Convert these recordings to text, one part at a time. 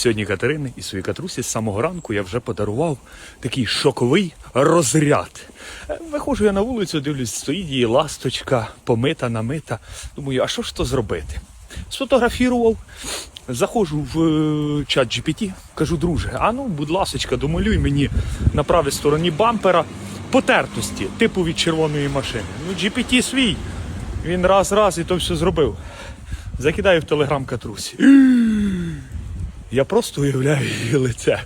Сьогодні Катерини і своїй катрусі з самого ранку я вже подарував такий шоковий розряд. Е, Виходжу я на вулицю, дивлюсь, стоїть її ласточка, помита, намита. Думаю, а що ж то зробити? Сфотографірував, заходжу в е, чат GPT, кажу, друже, а ну, будь ласочка, домалюй мені на правій стороні бампера потертості, типу від червоної машини. Ну, GPT свій. Він раз-раз і то все зробив. Закидаю в телеграм катрусі. Я просто уявляю її лице.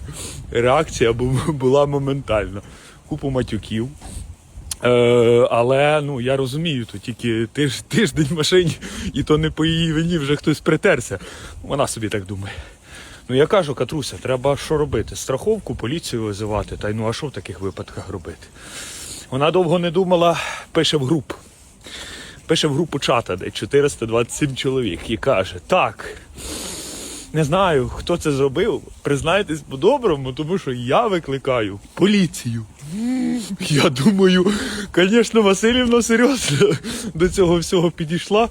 Реакція була моментальна. Купу матюків. Е, але ну, я розумію, то тільки тиж, тиждень в машині, і то не по її вині вже хтось притерся. Вона собі так думає. Ну я кажу, Катруся, треба що робити? Страховку, поліцію визивати. Та й ну а що в таких випадках робити? Вона довго не думала, пише в групу. Пише в групу чата, де 427 чоловік, і каже: так, не знаю, хто це зробив. Признайтесь по-доброму, тому що я викликаю поліцію. Я думаю, звісно, Васильівна серйозно до цього всього підійшла.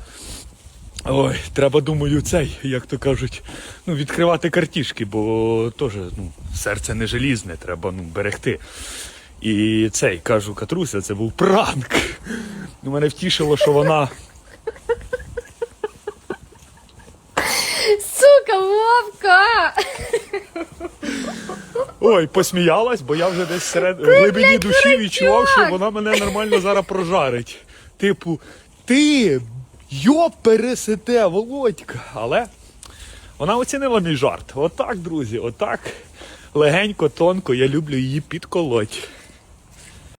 Ой, треба, думаю, цей, як то кажуть, ну, відкривати картішки, бо теж ну, серце не желізне, треба ну, берегти. І цей, кажу, Катруся, це був пранк. Ну, мене втішило, що вона Вовка! Ой, посміялась, бо я вже десь серед в глибині душі відчував, що вона мене нормально зараз прожарить. Типу, ти йо пересете, Володька. Але вона оцінила мій жарт. Отак, друзі, отак. Легенько, тонко, я люблю її підколоть.